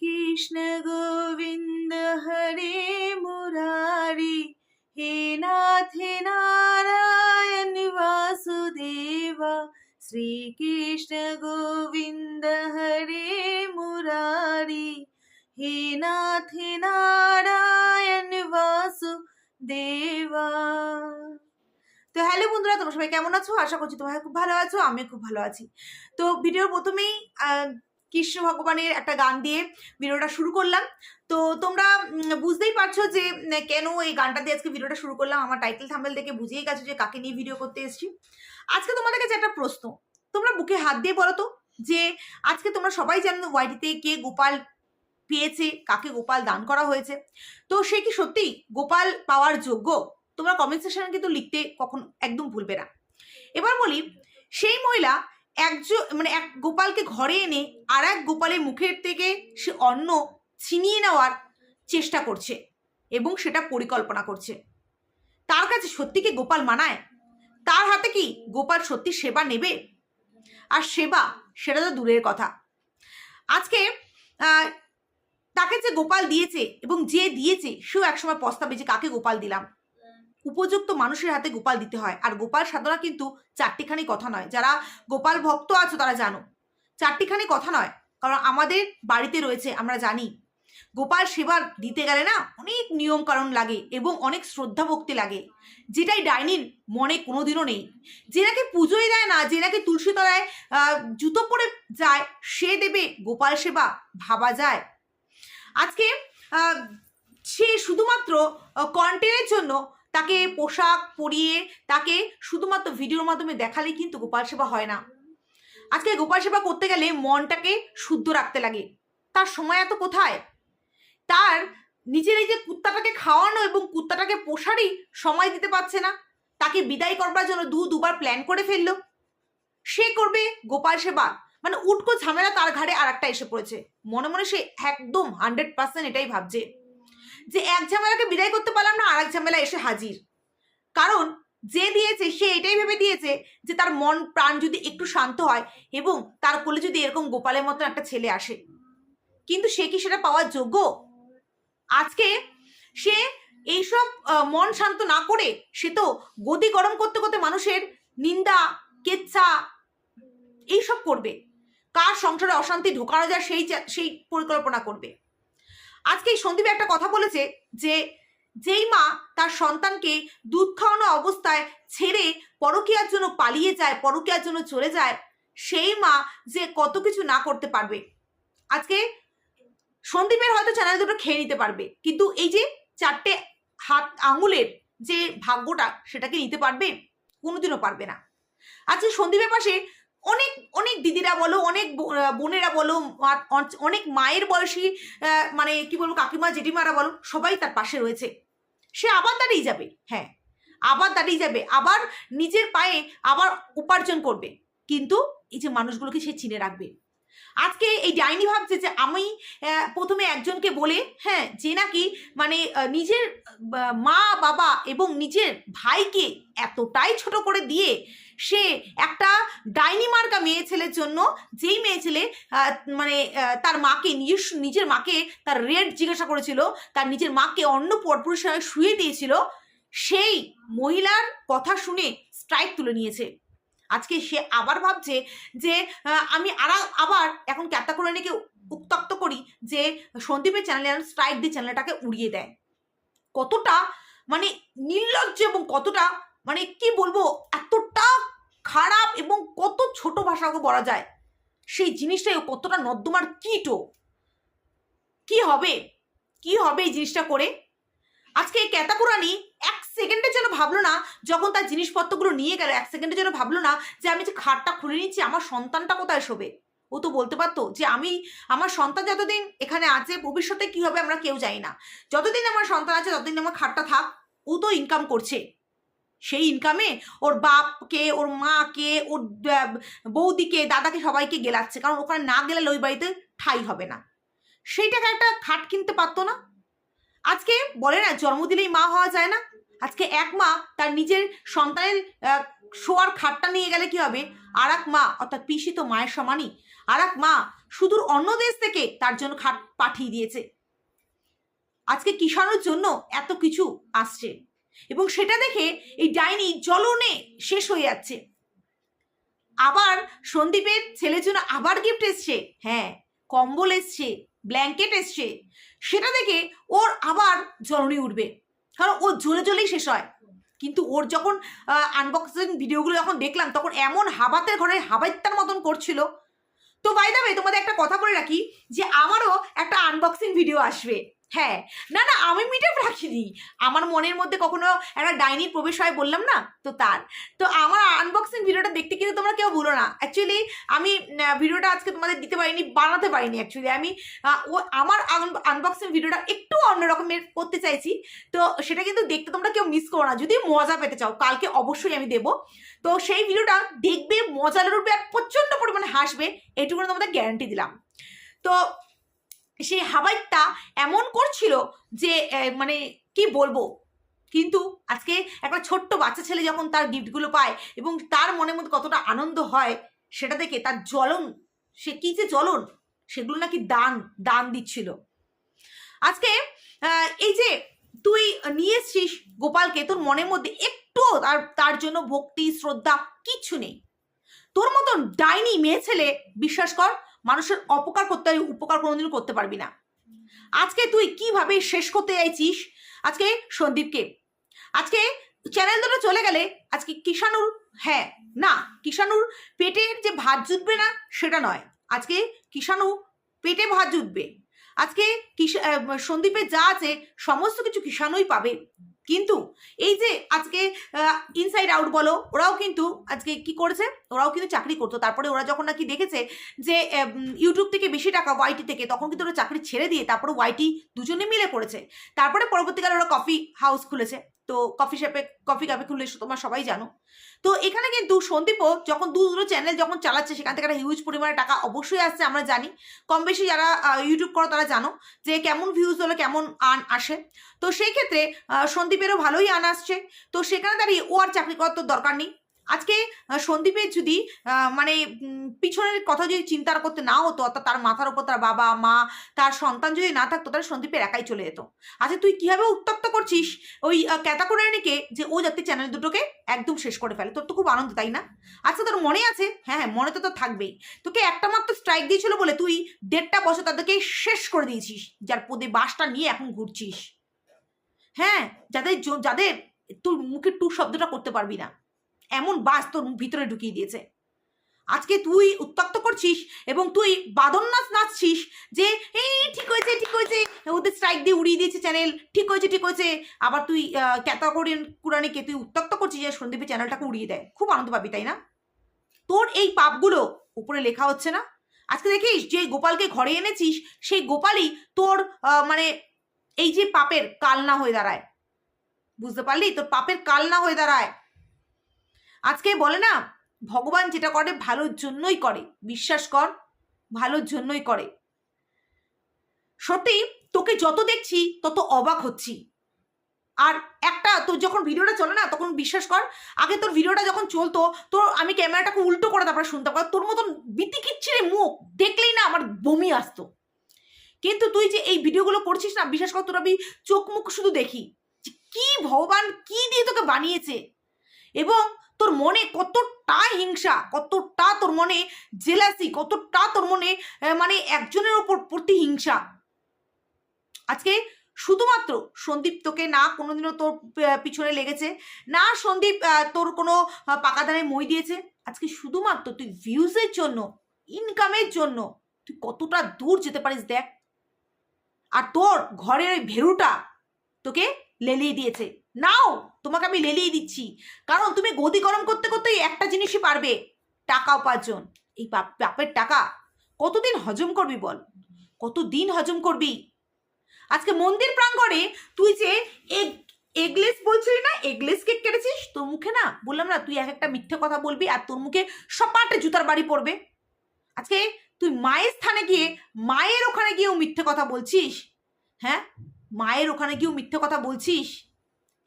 কৃষ্ণ গোবিন্দ হরে মুরারি হে নাথ নারায়ণ বাসুদেবা শ্রীকৃষ্ণ গোবিন্দ হরে মুরারি হে নাথ নারায়ণ বাসুদেবা তো হ্যালো বন্ধুরা, তোমরা সবাই কেমন আছো? আশা করছি তোমরা খুব ভালো আছো আমি খুব ভালো আছি। তো ভিডিওর প্রথমেই কৃষ্ণ ভগবানের একটা গান দিয়ে ভিডিওটা শুরু করলাম। তো তোমরা বুঝতেই পারছ যে কেন এই গানটা দিয়ে আজকে ভিডিওটা শুরু করলাম? আমার টাইটেল থাম্বেল দেখে বুঝেই গেছো যে কাকে নিয়ে ভিডিও করতে এসেছি। আজকে তোমাদের কাছে একটা প্রশ্ন, তোমরা বুকে হাত দিয়ে বলো তো যে, আজকে তোমরা সবাই জানো ওয়াইটিতে কে গোপাল পেয়েছে, কাকে গোপাল দান করা হয়েছে। তো সে কি সত্যি গোপাল পাওয়ার যোগ্য? তোমরা কমেন্ট সেকশনে কিন্তু লিখতে কখন একদম ভুলবে না। এবার বলি, সেই মহিলা একজন মানে এক গোপালকে ঘরে এনে আর এক গোপালের মুখের থেকে সে অন্ন ছিনিয়ে নেওয়ার চেষ্টা করছে এবং সেটা পরিকল্পনা করছে। তার কাছে সত্যি কি গোপাল মানায়? তার হাতে কি গোপাল সত্যি সেবা নেবে? আর সেবা সেটা তো দূরের কথা। আজকে তাকে যে গোপাল দিয়েছে এবং যে দিয়েছে, সেও একসময় পস্তাবে যে কাকে গোপাল দিলাম। উপযুক্ত মানুষের হাতে গোপাল দিতে হয়। আর গোপাল সাধনা কিন্তু চারটিখানি কথা নয়। যারা গোপাল ভক্ত আছো তারা জানো। চারটিখানি কথা নয়। কারণ আমাদের বাড়িতে রয়েছে, আমরা জানি। গোপাল সেবা দিতে গেলে না অনেক নিয়ম কারণ লাগে এবং অনেক শ্রদ্ধা ভক্তি লাগে। যেটাই ডাইনির মনে কোনোদিনও নেই। যে নাকি পুজোয় দেয় না, যে নাকি তুলসী তলায় জুতো পরে যায়, সে দেবে গোপাল সেবা ভাবা যায়। আজকে সে শুধুমাত্র কন্টেন্টের জন্য তাকে পোশাক পরিয়ে, তাকে শুধুমাত্র ভিডিওর মাধ্যমে দেখালেই কিন্তু গোপাল সেবা হয় না। আজকে গোপাল সেবা করতে গেলে মনটাকে শুদ্ধ রাখতে লাগে। তার সময় এত কোথায়? তার নিজের এই যে কুত্তাটাকে খাওয়ানো এবং কুত্তাটাকে পোষারই সময় দিতে পারছে না। তাকে বিদায় করবার জন্য দু, দুবার প্ল্যান করে ফেলল। সে করবে গোপাল সেবা। মানে উটকো ঝামেলা তার ঘাড়ে আর একটা এসে পড়েছে। মনে মনে সে একদম হান্ড্রেড পার্সেন্ট এটাই ভাবছে। যে এক ঝামেলাকে বিদায় করতে পারলাম না আর এক ঝামেলা এসে হাজির। কারণ যে দিয়েছে, সে এটাই ভেবে দিয়েছে যে তার মন, প্রাণ যদি একটু শান্ত হয় এবং তার কোলে যদি এরকম গোপালের মতন একটা ছেলে আসে, কিন্তু সে কি সেটা পাওয়ার যোগ্য? আজকে সে এইসব মন শান্ত না করে সে তো গতি গরম করতে করতে মানুষের নিন্দা, কেচ্ছা এইসব করবে। কার সংসারে অশান্তি ঢোকানো যায় সেই সেই পরিকল্পনা করবে। আজকে এই সন্দীপ একটা কথা বলেছে যে, যেই মা তার সন্তানকে দুধ খাওয়ানো অবস্থায় ছেড়ে পরকীয়ার জন্য পালিয়ে যায়, পরকীয়ার জন্য চলে যায়, সেই মা যে কত কিছু না করতে পারবে। আজকে সন্দীপের হয়তো চ্যানেল দুটো খেয়ে নিতে পারবে, কিন্তু এই যে চারটে হাত আঙুলের যে ভাগ্যটা সেটাকে নিতে পারবে, কোনোদিনও পারবে না। আজকে সন্দীপের পাশে অনেক অনেক দিদিরা বলো, অনেক বোনেরা বলো অনেক মায়ের বয়সী মানে কি বলব, কাকিমা, জেঠিমারা বলো, সবাই তার পাশে রয়েছে। সে আবার দাঁড়িয়ে যাবে হ্যাঁ আবার দাঁড়িয়ে যাবে, আবার নিজের পায়ে আবার উপার্জন করবে। কিন্তু এই যে মানুষগুলোকে সে চিনে রাখবে। আজকে এই ডাইনি ভাবছে যে আমি প্রথমে একজনকে বলে হ্যাঁ যে নাকি মানে নিজের মা, বাবা এবং নিজের ভাইকে এতটাই ছোট করে দিয়ে সে একটা ডাইনি মার্কা মেয়ে ছেলের জন্য, যেই মেয়ে ছেলে মানে তার মাকে নিজের নিজের মাকে তার রেট জিজ্ঞাসা করেছিল, তার নিজের মাকে অন্য পরপুরুষের শুয়ে দিয়েছিল, সেই মহিলার কথা শুনে স্ট্রাইক তুলে নিয়েছে। আজকে সে আবার ভাবছে যে আমি আর, আবার এখন ক্যাতা করে নিয়ে উত্তক্ত করি যে, সন্দীপের চ্যানেলে স্ট্রাইক দিয়ে চ্যানেলটাকে উড়িয়ে দেয়। কতটা মানে নির্লজ্জ এবং কতটা মানে কি বলব, এতটা খারাপ এবং কত ছোট ভাষাকে বলা যায়। সেই জিনিসটাই কতটা নর্দমার কীটো। কি হবে? কি হবে এই জিনিসটা করে? আজকে এই ক্যাতাকুরানি সেকেন্ডের জন্য ভাবলো না, যখন তার জিনিসপত্রগুলো নিয়ে গেল, এক সেকেন্ডের জন্য ভাবলো না যে আমি যে খাটটা খুলে নিচ্ছি, আমার সন্তানটা কোথায় শোবে? ও তো বলতে পারতো যে আমি, আমার সন্তান যতদিন এখানে আছে, ভবিষ্যতে কি হবে আমরা কেউ জানি না। যতদিন আমার সন্তান আছে, ততদিন আমার খাটটা থাক, ও তো ইনকাম করছে। সেই ইনকামে ওর বাপকে, ওর মাকে, ওর বৌদিকে, দাদাকে সবাইকে গেলাচ্ছে, কারণ ওখানে না গেলে ওই বাড়িতে ঠাই হবে না। সেই টাকা একটা খাট কিনতে পারতো না। আজকে বলে না জন্ম দিলেই মা হওয়া যায় না। আজকে এক মা তার নিজের সন্তানের শোয়ার খাটটা নিয়ে গেলে কি হবে? আর এক মা, অর্থাৎ পিসি তো মায়ের সমানই আর এক মা সুদূর অন্য দেশ থেকে তার জন্য খাট পাঠিয়ে দিয়েছে। আজকে কিষাণুর জন্য এত কিছু আসছে এবং সেটা দেখে এই ডাইনি জ্বলনে শেষ হয়ে যাচ্ছে। আবার সন্দীপের ছেলের জন্য আবার গিফট এসছে। হ্যাঁ কম্বল এসছে ব্ল্যাঙ্কেট এসছে। সেটা দেখে ওর আবার জ্বলনি উঠবে। কারণ ও জ্বলে জ্বলেই শেষ হয়। কিন্তু ওর যখন আনবক্সিং ভিডিওগুলো যখন দেখলাম, তখন এমন হাবাতের ঘরে হাবাইত্তার মতন করছিল। তো বাইদাবে তোমাদের একটা কথা বলে রাখি যে আমারও একটা আনবক্সিং ভিডিও আসবে। হ্যাঁ না না, আমি মিটআপ রাখিনি। আমার মনের মধ্যে কখনো একটা ডাইনির প্রবেশ হয় বললাম না? তো তার। তো আমার আনবক্সিং ভিডিওটা দেখতে কিন্তু তোমরা কেউ ভুলো না। অ্যাকচুয়ালি আমি ভিডিওটা আজকে তোমাদের দিতে পারিনি, বানাতে পারিনি অ্যাকচুয়ালি আমি ও, আমার আনবক্সিং ভিডিওটা একটু অন্যরকমের করতে চাইছি। তো সেটা কিন্তু দেখতে তোমরা কেউ মিস করো না। যদি মজা পেতে চাও, কালকে অবশ্যই আমি দেবো। তো সেই ভিডিওটা দেখবে, মজা লড়বে আর প্রচণ্ড পরিমাণে হাসবে এইটুকু তোমাদের গ্যারান্টি দিলাম। তো সেই হাবাইটটা এমন করছিল যে মানে কি বলব? কিন্তু আজকে একটা ছোট্ট বাচ্চা ছেলে যখন তার গিফটগুলো পায় এবং তার মনের মধ্যে কতটা আনন্দ হয় সেটা দেখে তার জ্বলন, সে কী যে জ্বলন, সেগুলো নাকি দান দান দিচ্ছিল। আজকে এই যে তুই নিয়ে এসছিস গোপালকে, তোর মনের মধ্যে একটু তার তার জন্য ভক্তি, শ্রদ্ধা কিচ্ছু নেই। তোর মতন ডাইনি মেয়ে ছেলে, বিশ্বাস কর মানুষের অপকার করতে হয় উপকার কোনোদিনও করতে পারবি না। আজকে তুই কীভাবে শেষ করতে চাইছিস? আজকে সন্দীপকে। আজকে চ্যানেল দুটো চলে গেলে আজকে কিষানুর হ্যাঁ না কিষানুর পেটের যে ভাত জুটবে না, সেটা নয়। আজকে কিষানু পেটে ভাত জুটবে। আজকে কিষা সন্দীপের যা আছে, সমস্ত কিছু কিষানুই পাবে। কিন্তু এই যে আজকে ইনসাইড আউট বলো, ওরাও কিন্তু আজকে কি করেছে? ওরাও কিন্তু চাকরি করতো। তারপরে ওরা যখন নাকি দেখেছে যে ইউটিউব থেকে বেশি টাকা ওয়াইটি থেকে, তখন কিন্তু ওরা চাকরি ছেড়ে দিয়ে তারপরে ওয়াইটি দুজনে মিলে করেছে। তারপরে পরবর্তীকালে ওরা কফি হাউস খুলেছে। তো কফি শপে কফি কাপে খুললে তোমরা সবাই জানো। তো এখানে কিন্তু সন্দীপও যখন দু দুটো চ্যানেল যখন চালাচ্ছে, সেখান থেকে একটা হিউজ পরিমাণে টাকা অবশ্যই আসছে, আমরা জানি। কম বেশি যারা ইউটিউব করো তারা জানো যে কেমন ভিউজ হলে, কেমন আন আসে। তো সেই ক্ষেত্রে সন্দীপেরও ভালোই আন আসছে। তো সেখানে দাঁড়িয়ে ও আর চাকরি করার তো দরকার নেই। আজকে সন্দীপের যদি মানে পিছনের কথা যদি চিন্তা করতে না হতো, অর্থাৎ তার মাথার উপর তার বাবা, মা, তার সন্তান যদি না থাকতো, তাহলে সন্দীপের একাই চলে যেত। আচ্ছা তুই কীভাবে উত্তপ্ত করছিস ওই ক্যাতাকুরানিকে যে ও যাতে চ্যানেল দুটোকে একদম শেষ করে ফেলে? তোর তো খুব আনন্দ, তাই না? আচ্ছা তোর মনে আছে? হ্যাঁ হ্যাঁ মনে তো তোর থাকবেই। তোকে একটা মাত্র স্ট্রাইক দিয়েছিল বলে তুই দেড়টা বছর তাদেরকে শেষ করে দিয়েছিস, যার পদে বাসটা নিয়ে এখন ঘুরছিস। হ্যাঁ যাদের যাদের তোর মুখে টু শব্দটা করতে পারবি না। এমন বাস তোর ভিতরে ঢুকিয়ে দিয়েছে। আজকে তুই উত্তক্ত করছিস এবং তুই বাদন নাচ নাচছিস যে, এই, ঠিক হয়েছে ঠিক হয়েছে। ওদের স্ট্রাইক দিয়ে উড়িয়ে দিয়েছে চ্যানেল ঠিক হয়েছে ঠিক হয়েছে। আবার তুই ক্যাতাগরিয়ান কুরানিকে তুই উত্তক্ত করছিস যে সন্দীপের চ্যানেলটাকে উড়িয়ে দেয়। খুব আনন্দ পাবি, তাই না? তোর এই পাপগুলো উপরে লেখা হচ্ছে না? আজকে দেখিস যে, গোপালকে ঘরে এনেছিস, সেই গোপালই তোর মানে এই যে পাপের কালনা হয়ে দাঁড়ায়। বুঝতে পারলি? তোর পাপের কালনা হয়ে দাঁড়ায়। আজকে বলে না, ভগবান যেটা করে ভালোর জন্যই করে। বিশ্বাস কর, ভালোর জন্যই করে। সত্যি, তোকে যত দেখছি, তত অবাক হচ্ছি। আর একটা, তোর যখন ভিডিওটা চলে না, তখন বিশ্বাস কর, আগে তোর ভিডিওটা যখন চলতো, তোর আমি ক্যামেরাটাকে উল্টো করে তারপরে শুনতাম, কারণ তোর মতন বিতিকিচ্ছিরে মুখ, দেখলেই না আমার বমি আসতো। কিন্তু তুই যে এই ভিডিওগুলো করছিস না, বিশ্বাস কর, তোর আমি চোখ মুখ শুধু দেখি। কি ভগবান, কি দিয়ে তোকে বানিয়েছে? এবং তোর মনে কতটা হিংসা, কতটা তোর মনে জেলাসি কতটা তোর মনে মানে একজনের ওপর প্রতি হিংসা? আজকে শুধুমাত্র সন্দীপ তোকে না কোনোদিনও তোর পিছনে লেগেছে, না সন্দীপ তোর কোনো পাকা দানে মই দিয়েছে। আজকে শুধুমাত্র তুই ভিউজের জন্য ইনকামের জন্য তুই কতটা দূর যেতে পারিস দেখ। আর তোর ঘরের ভেরুটা তোকে লেলিয়ে দিয়েছে। নাও তোমাকে আমি লেলিয়ে দিচ্ছি। কারণ তুমি গদি গরম করতে করতেই একটা জিনিসই পারবে, টাকা উপার্জন। এই বাপ- বাপের টাকা কতদিন হজম করবি বল? কতদিন হজম করবি? আজকে মন্দির প্রাঙ্গণে তুই যে এগ, এগলেস বলছিলি না, এগলেস কেক কেটেছিস? তোর মুখে না, বললাম না, তুই এক একটা মিথ্যে কথা বলবি আর তোর মুখে সপাটে জুতার বাড়ি পড়বে আজকে তুই মায়ের স্থানে গিয়ে, মায়ের ওখানে গিয়েও মিথ্যে কথা বলছিস? হ্যাঁ? মায়ের ওখানে গিয়েও মিথ্যে কথা বলছিস?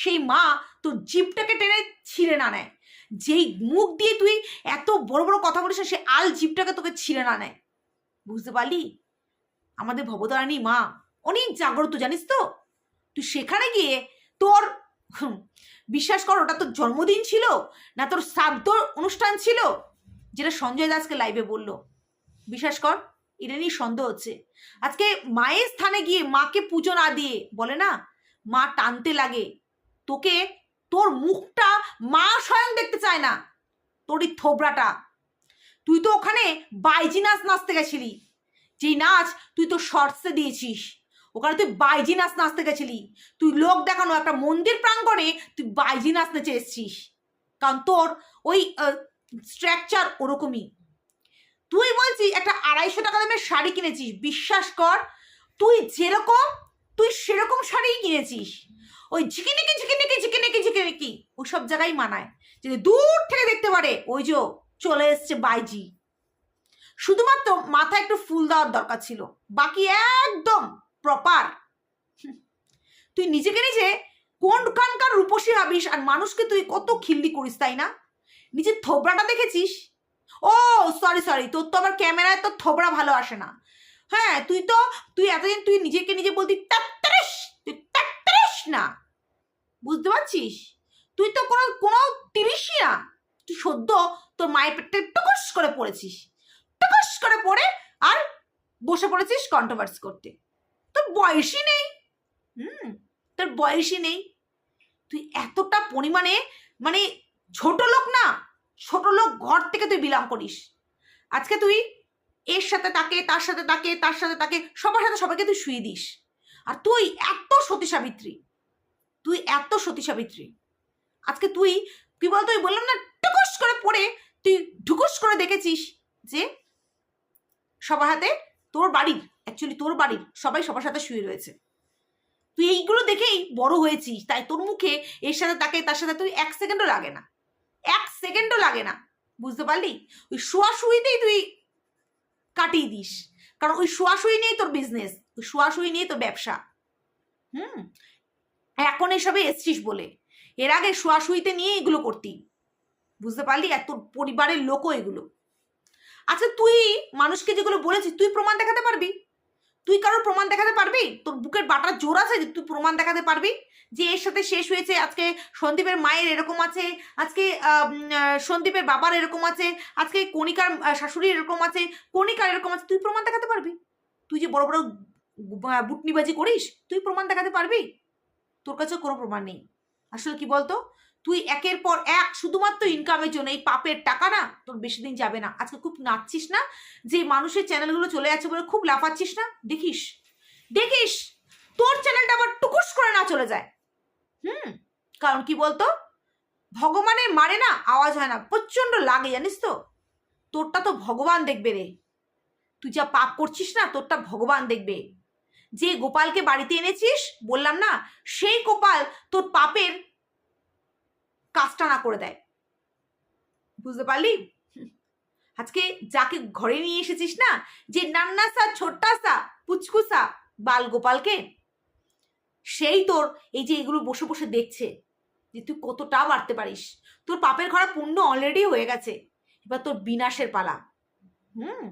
সেই মা তোর জিপটাকে টেনে ছিঁড়ে না নেয়। যেই মুখ দিয়ে তুই এত বড় বড় কথা বলিস সে আল জিপটাকে তোকে ছিঁড়ে না নেয়। বুঝতে পারলি? আমাদের ভবতারিণী মা অনেক জাগ্রত, জানিস তো? তুই সেখানে গিয়ে তোর বিশ্বাস কর, ওটা তোর জন্মদিন ছিল, না তোর শ্রাদ্ধ অনুষ্ঠান ছিল, যেটা সঞ্জয় দাসকে লাইভে বলল। বিশ্বাস কর, এটা নিয়ে সন্দেহ হচ্ছে। আজকে মায়ের স্থানে গিয়ে মাকে পুজো না দিয়ে, বলে না, মা টানতে লাগে তোকে তোর মুখটা মা স্বয়ং দেখতে চায় না, তোর এই থোবরাটা। তুই তো ওখানে বাইজি নাচ নাচতে গেছিলি, যেই নাচ তুই তো শর্টসে দিয়েছিস, ওখানে তুই বাইজি নাচ নাচতে গেছিলি। তুই লোক দেখানো, একটা মন্দির প্রাঙ্গণে তুই বাইজি নাচ নেচে এসছিস, কারণ তোর ওই স্ট্রাকচার ওরকমই। তুই বলছিস একটা আড়াইশো টাকা দামের শাড়ি কিনেছিস, বিশ্বাস কর, তুই যেরকম তুই সেরকম শাড়িই কিনেছিস। ওই ঝিকিনিকি ঝিকিনিকি ঝিকিনিকি ঝিকিনিকি ওই সব জায়গায় মানায়। যদি দূর থেকে দেখতে পারে, ওই যে চলে এসছে বাইজি। শুধুমাত্র মাথায় একটু ফুল দেওয়ার দরকার ছিল। বাকি একদম প্রপার তুই নিজেকে নিজে কোন কোনখানকার রূপসী ভাবিস আর মানুষকে তুই কত খিল্লি করিস, তাই না? নিজের থোবরাটা দেখেছিস? ও সরি সরি তোর তো আবার ক্যামেরায় তোর থোবরা ভালো আসে না। হ্যাঁ তুই তো, তুই এতদিন তুই নিজেকে নিজে বলতি তাত্তারিস তুই তাত্তারিস না। বুঝতে পারছিস? তুই তো কোনো কোনো তিরিশই না। তুই সদ্য তোর মায়ের পেটে টুকুস করে পড়েছিস। টুকুস করে পড়ে আর বসে পড়েছিস কন্ট্রোভার্স করতে। তোর বয়সই নেই। হুম, তোর বয়সই নেই। তুই এতটা পরিমাণে মানে ছোট লোক না, ছোট লোক ঘর থেকে তুই বিলং করিস। আজকে তুই এর সাথে তাকে, তার সাথে তাকে, তার সাথে তাকে, সবার সাথে সবাইকে তুই শুয়ে দিস। আর তুই এত সতী সাবিত্রী, তুই এত সতী সাবিত্রী। আজকে তুই, কি বলতো, ওই বললাম না টুকুস করে পড়ে, তুই ঢুকুস করে দেখেছিস যে সবার হাতে তোর বাড়ির অ্যাকচুয়ালি তোর বাড়ির সবাই সবার সাথে শুয়ে রয়েছে। তুই এইগুলো দেখেই বড় হয়েছিস, তাই তোর মুখে এর সাথে তাকে, তার সাথে তুই এক সেকেন্ডও লাগে না। এক সেকেন্ডও লাগে না, বুঝতে পারলি? ওই শোয়াশুইতেই তুই কাটিয়ে দিস। কারণ ওই শোয়াশুই নিয়েই তোর বিজনেস ওই শোয়াশুই নিয়ে তোর ব্যবসা। হুম? এখন এসবে এসছিস বলে। এর আগে শোয়াশুইতে নিয়ে এগুলো করতি। বুঝতে পারলি? আর তোর পরিবারের লোকও এগুলো। আচ্ছা তুই মানুষকে যেগুলো বলেছিস, তুই প্রমাণ দেখাতে পারবি? তুই কারোর প্রমাণ দেখাতে পারবি? তোর বুকের বাটার জোর আছে যে তুই প্রমাণ দেখাতে পারবি? যে এর সাথে শেষ হয়েছে, আজকে সন্দীপের মায়ের এরকম আছে, আজকে সন্দীপের বাবার এরকম আছে, আজকে কণিকার শাশুড়ি এরকম আছে, কণিকার এরকম আছে, তুই প্রমাণ দেখাতে পারবি? তুই যে বড় বড় বুটনিবাজি করিস, তুই প্রমাণ দেখাতে পারবি? তোর কাছে কোনো প্রমাণ নেই। আসলে কি বলতো? তুই একের পর এক শুধুমাত্র ইনকামের জন্য, এই পাপের টাকা না তোর বেশি দিন যাবে না। আজকে খুব নাচছিস না? যে মানুষের চ্যানেলগুলো চলে যাচ্ছে বলে খুব লাফাচ্ছিস না? দেখিস। দেখিস? তোর চ্যানেলটা আবার টুকুস করে না চলে যায়। হুম? কারণ কি বলতো? ভগবানের মারে না আওয়াজ হয় না, প্রচণ্ড লাগে, জানিস তো? তোরটা তো ভগবান দেখবে রে। তুই যা পাপ করছিস না, তোরটা ভগবান দেখবে। যে গোপালকে বাড়িতে এনেছিস, বললাম না, সেই গোপাল তোর পাপের কাজটা না করে দেয়। বুঝতে পারলি। আজকে যাকে ঘরে নিয়ে এসেছিস না, যে নান্না সা ছোট্টা সা পুচকুসা বাল গোপালকে সেই তোর এই যে এগুলো বসে বসে দেখছে যে তুই কতটা বাড়তে পারিস। তোর পাপের ঘরা পূর্ণ অলরেডি হয়ে গেছে। এবার তোর বিনাশের পালা। হুম?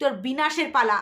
তোর বিনাশের পালা।